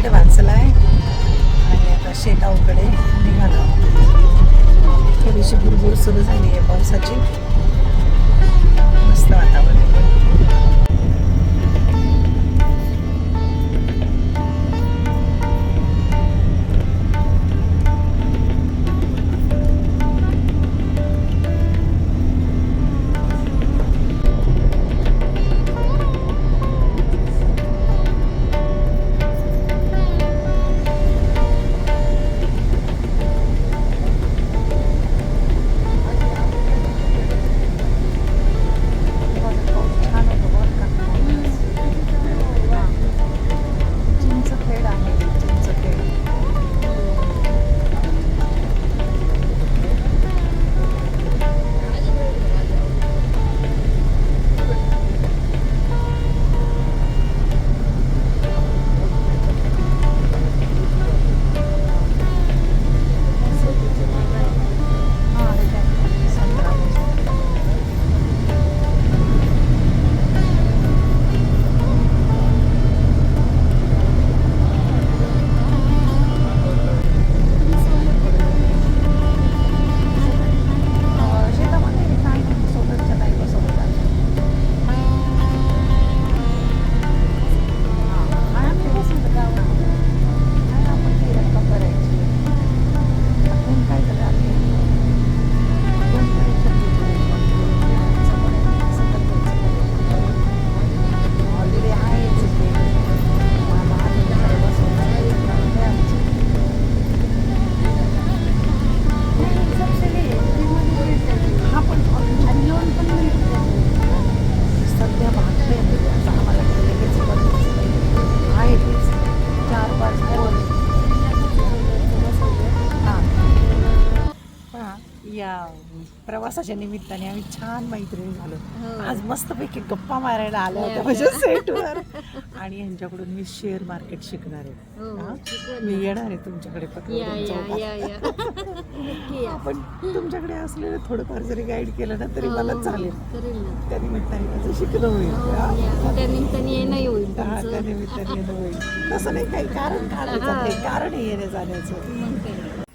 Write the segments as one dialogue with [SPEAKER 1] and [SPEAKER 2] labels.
[SPEAKER 1] इकडे वाचला आहे. आणि आता शेगावकडे निघालो थोडीशी बुरबुर सुरू झाली आहे पावसाची. मस्त वातावरण. प्रवासाच्या निमित्ताने आम्ही छान मैत्रिणी झालो. आज मस्तपैकी गप्पा मारायला आल्या होत्या माझ्या सेटवर. आणि यांच्याकडून मी शेअर मार्केट शिकणार आहे. हां? मी येणार आहे तुमच्याकडे. आपण तुमच्याकडे असलेलं थोडंफार जरी गाईड केलं ना तरी मला चालेल. त्या निमित्ताने माझं शिकणं होईल. हां?
[SPEAKER 2] त्यानिमित्ताने येणंही होईल
[SPEAKER 1] हा,
[SPEAKER 2] तुमचं.
[SPEAKER 1] त्या निमित्ताने येणं होईल. तसं नाही काही कारण कारण येण्या जाण्याचं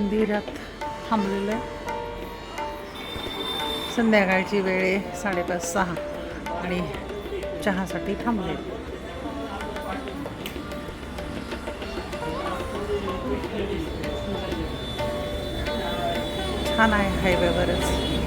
[SPEAKER 1] मंदिरात थांबलेलं आहे. संध्याकाळची वेळ आहे साडेपाच सहा आणि चहासाठी थांबले. छान आहे हायवेवरच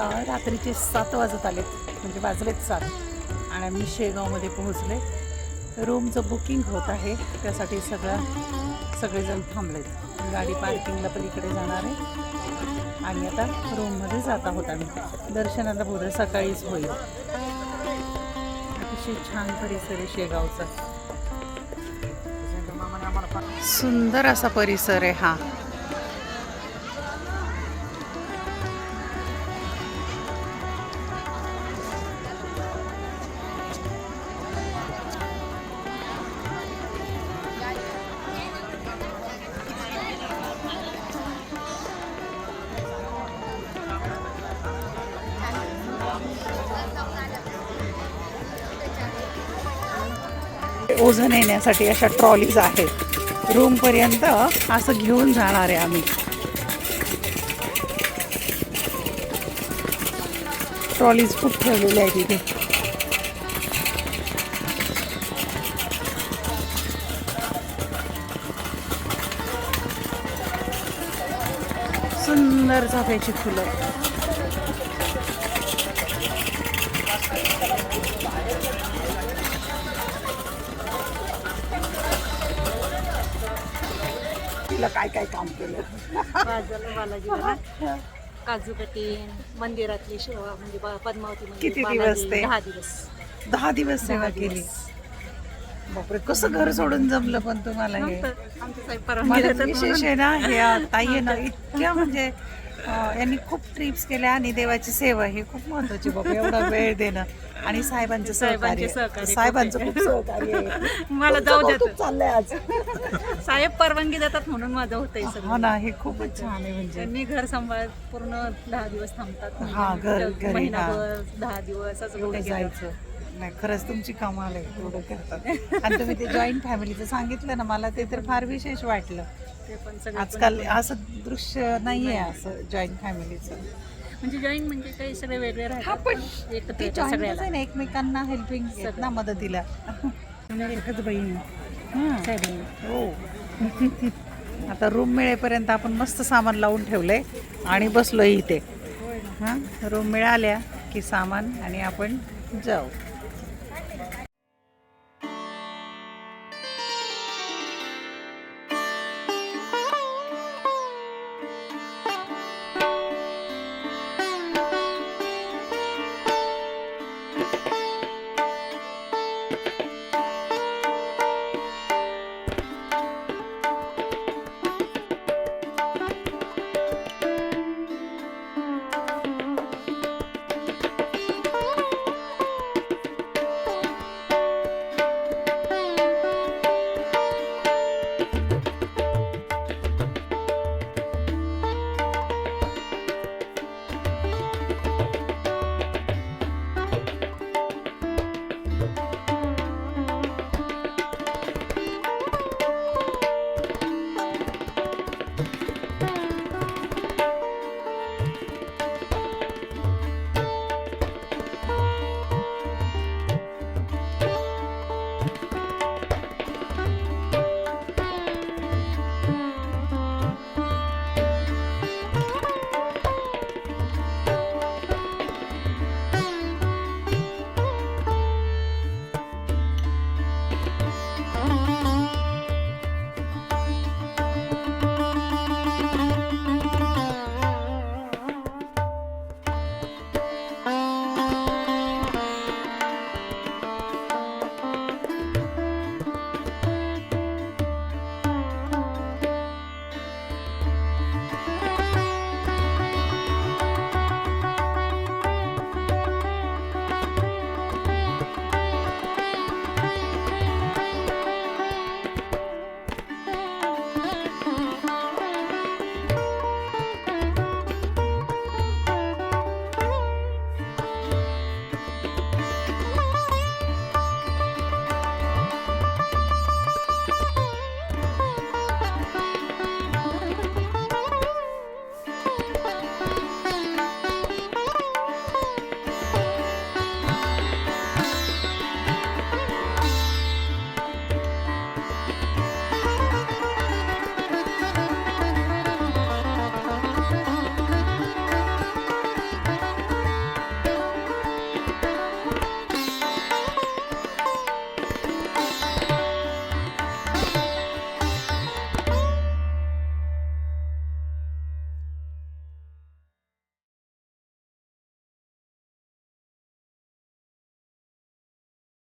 [SPEAKER 1] आता रात्रीचे सात वाजत आलेत. म्हणजे वाजलेत सात. आणि आम्ही शेगावमध्ये पोहोचले. रूमचं बुकिंग होत आहे. त्यासाठी सगळं सगळेजण थांबलेत. गाडी पार्किंगला पलीकडे जाणार आहे. आणि आता रूममध्ये जात आहोत आम्ही. दर्शनाला बोध सकाळीच होईल. अतिशय छान परिसर आहे शेगावचा. सुंदर असा परिसर आहे हा. ओझं नेण्यासाठी अशा ट्रॉलीज आहेत. रूमपर्यंत असं घेऊन जाणार आहे आम्ही. ट्रॉलीज खूप ठेवलेल्या आहेत तिथे सुंदर चाफ्याची फुलं. काय काय काम केलं
[SPEAKER 2] बाजारला बालाजीला ना काजू कटीन मंदिरातली सेवा म्हणजे बा- पद्मावती मंदिर
[SPEAKER 1] किती दिवस
[SPEAKER 2] बालाजी,
[SPEAKER 1] ते?
[SPEAKER 2] दहा दिवस
[SPEAKER 1] दहा दिवस सेवा केली. बापरे कसं घर सोडून जमलं पण तुम्हाला हे.
[SPEAKER 2] आमचं साहेब
[SPEAKER 1] मला विशेष. आहे ना ह्या ताई आहे ना इतक्या म्हणजे यांनी खूप ट्रिप्स केल्या आणि देवाची सेवा ही खूप महत्वाची बाबा एवढा वेळ देणं. आणि साहेबांचं
[SPEAKER 2] साहेबांचे
[SPEAKER 1] सहकार्य साहेबांचं. खूप सहकार्य आहे.
[SPEAKER 2] मला जाऊ
[SPEAKER 1] तुमचं कौतुक
[SPEAKER 2] देतात
[SPEAKER 1] चाललंय आज.
[SPEAKER 2] साहेब परवानगी देतात म्हणून माझं होतंय
[SPEAKER 1] हो
[SPEAKER 2] सगळं.
[SPEAKER 1] ना हे खूपच छान आहे म्हणजे.
[SPEAKER 2] त्यांनी घर सांभाळत पूर्ण दहा दिवस थांबतात.
[SPEAKER 1] हा, घर- घरी,
[SPEAKER 2] महिनाभर दहा दिवस असं
[SPEAKER 1] एवढं
[SPEAKER 2] कुठे गेलं.
[SPEAKER 1] जायचं. नाही खरंच तुमची कमाल आहे एवढं करतात. आणि तुम्ही ते जॉईंट फॅमिलीचं सांगितलं ना मला ते तर फार विशेष वाटलं. आजकाल असं दृश्य नाहीये असं जॉईंट फॅमिलीचं
[SPEAKER 2] म्हणजे जॉईन म्हणजे काही सगळे वेगळे
[SPEAKER 1] हा पण ते
[SPEAKER 2] सगळ्याला.
[SPEAKER 1] आहे ना एकमेकांना हेल्पिंग ना मदतीला.
[SPEAKER 2] एकच बहीण
[SPEAKER 1] हं. आता रूम मिळेपर्यंत आपण मस्त सामान लावून ठेवलंय आणि बसलो इथे. हां? रूम मिळाल्या की सामान आणि आपण जाऊ.